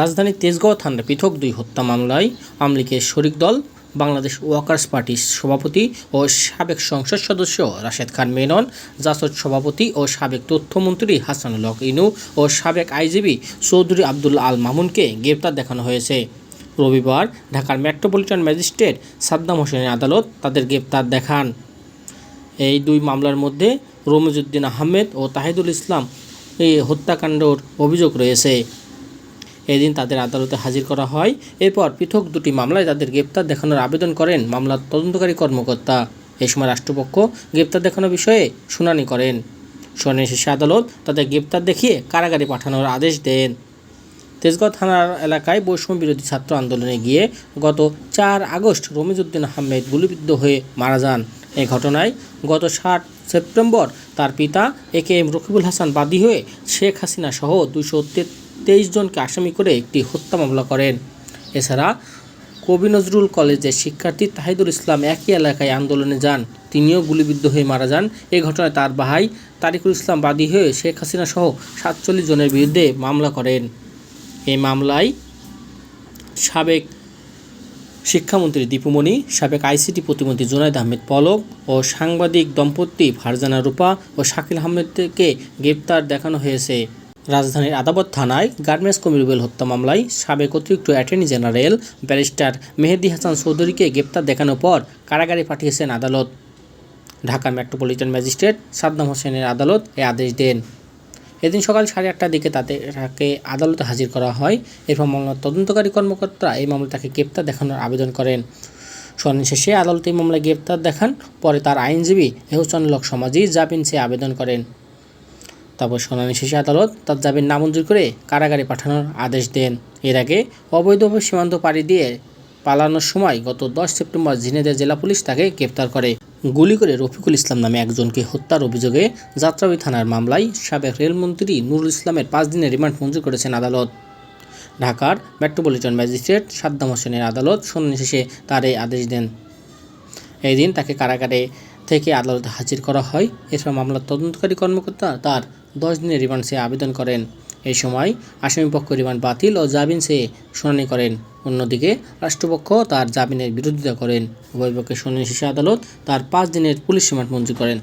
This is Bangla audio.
রাজধানীর তেজগাঁও থানার পৃথক দুই হত্যা মামলায় আওয়ামী লীগের শরিক দল, বাংলাদেশ ওয়ার্কার্স পার্টির সভাপতি ও সাবেক সংসদ সদস্য রাশেদ খান মেনন, জাসদ সভাপতি ও সাবেক তথ্যমন্ত্রী হাসানুল হক ইনু ও সাবেক আইজিবি চৌধুরী আব্দুল আল মামুনকে গ্রেপ্তার দেখানো হয়েছে। রবিবার ঢাকার মেট্রোপলিটন ম্যাজিস্ট্রেট সাদ্দাম হোসেনের আদালত তাদের গ্রেপ্তার দেখান। এই দুই মামলার মধ্যে রমিজউদ্দিন আহমেদ ও তাহিদুল ইসলাম এই হত্যাকাণ্ডর অভিযোগ রয়েছে। এদিন তাদের আদালতে হাজির করা হয়। এরপর পৃথক দুটি মামলায় তাদের গ্রেপ্তার দেখানোর আবেদন করেন মামলার তদন্তকারী কর্মকর্তা। এ সময় রাষ্ট্রপক্ষ গ্রেপ্তার দেখানোর বিষয়ে শুনানি করেন। শুনানি শেষে আদালত তাদের গ্রেপ্তার দেখিয়ে কারাগারে পাঠানোর আদেশ দেন। তেজগাঁও থানার এলাকায় বৈষম্য বিরোধী ছাত্র আন্দোলনে গিয়ে গত চার আগস্ট রমিজউদ্দিন আহমেদ গুলিবিদ্ধ হয়ে মারা যান। এই ঘটনায় গত ষাট সেপ্টেম্বর তার পিতা A K M Rakibul Hasan বাদী হয়ে শেখ হাসিনা সহ দুশো তেইশ জনকে আসামি করে একটি হত্যা মামলা করেন। এছাড়া কবি নজরুল কলেজের শিক্ষার্থী তাহিদুল ইসলাম একই এলাকায় আন্দোলনে যান। তিনিও গুলিবিদ্ধ হয়ে মারা যান। এ ঘটনায় তার ভাই তারিকুল ইসলাম বাদী হয়ে শেখ হাসিনা সহ সাতচল্লিশ জনের বিরুদ্ধে মামলা করেন। এই মামলায় সাবেক শিক্ষামন্ত্রী দীপুমণি, সাবেক আইসিটি প্রতিমন্ত্রী জুনাইদ আহমেদ পলক ও সাংবাদিক দম্পতি ফারজানা রূপা ও শাকিল আহমেদকে গ্রেপ্তার দেখানো হয়েছে। রাজধানীর আদাবত থানায় গার্মেন্টস কমিরুবেল হত্যা মামলায় সাবেক অতিরিক্ত attorney general barrister Mehedi Hasan চৌধুরীকে গ্রেপ্তার দেখানোর পর কারাগারে পাঠিয়েছেন আদালত। ঢাকা মেট্রোপলিটন ম্যাজিস্ট্রেট সাদ্দাম হোসেনের আদালত এ আদেশ দেন। এদিন সকাল সাড়ে আটটার দিকে তাদের তাকে আদালতে হাজির করা হয়। এরপর মামলার তদন্তকারী কর্মকর্তা এই মামলায় তাকে গ্রেপ্তার দেখানোর আবেদন করেন। শুনানি শেষে আদালতে এই মামলায় গ্রেপ্তার দেখান, পরে তার আইনজীবী এহসানুল হক সমাজি জামিন চেয়ে আবেদন করেন। তারপর শুনানি শেষে আদালত তার জামিন নামঞ্জুর করে কারাগারে পাঠানোর আদেশ দেন। এর আগে অবৈধভাবে সীমান্ত পাড়ি দিয়ে পালানোর সময় গত দশ সেপ্টেম্বর ঝিনেদের জেলা পুলিশ তাকে গ্রেপ্তার করে। গুলি করে রফিকুল ইসলাম নামে একজনকে হত্যার অভিযোগে যাত্রাবাড়ি থানার মামলায় সাবেক রেলমন্ত্রী নুরুল ইসলামের পাঁচ দিনের রিমান্ড মঞ্জুর করেছেন আদালত। ঢাকার মেট্রোপলিটন ম্যাজিস্ট্রেট সাদ্দাম হোসেনের আদালত শুনানি শেষে তার এই আদেশ দেন। এই দিন তাকে কারাগারে থেকে আদালতে হাজির করা হয়। এছাড়া মামলার তদন্তকারী কর্মকর্তা তার দশ দিনের রিমান্ড চেয়ে আবেদন করেন। এই সময় আসামিপক্ষ রিমান্ড বাতিল ও জামিন চেয়ে শুনানি করেন। অন্যদিকে রাষ্ট্রপক্ষ তার জামিনের বিরোধিতা করেন। উভয় পক্ষের শুনানি শেষে আদালত তার পাঁচ দিনের পুলিশ রিমান্ড মঞ্জুর করেন।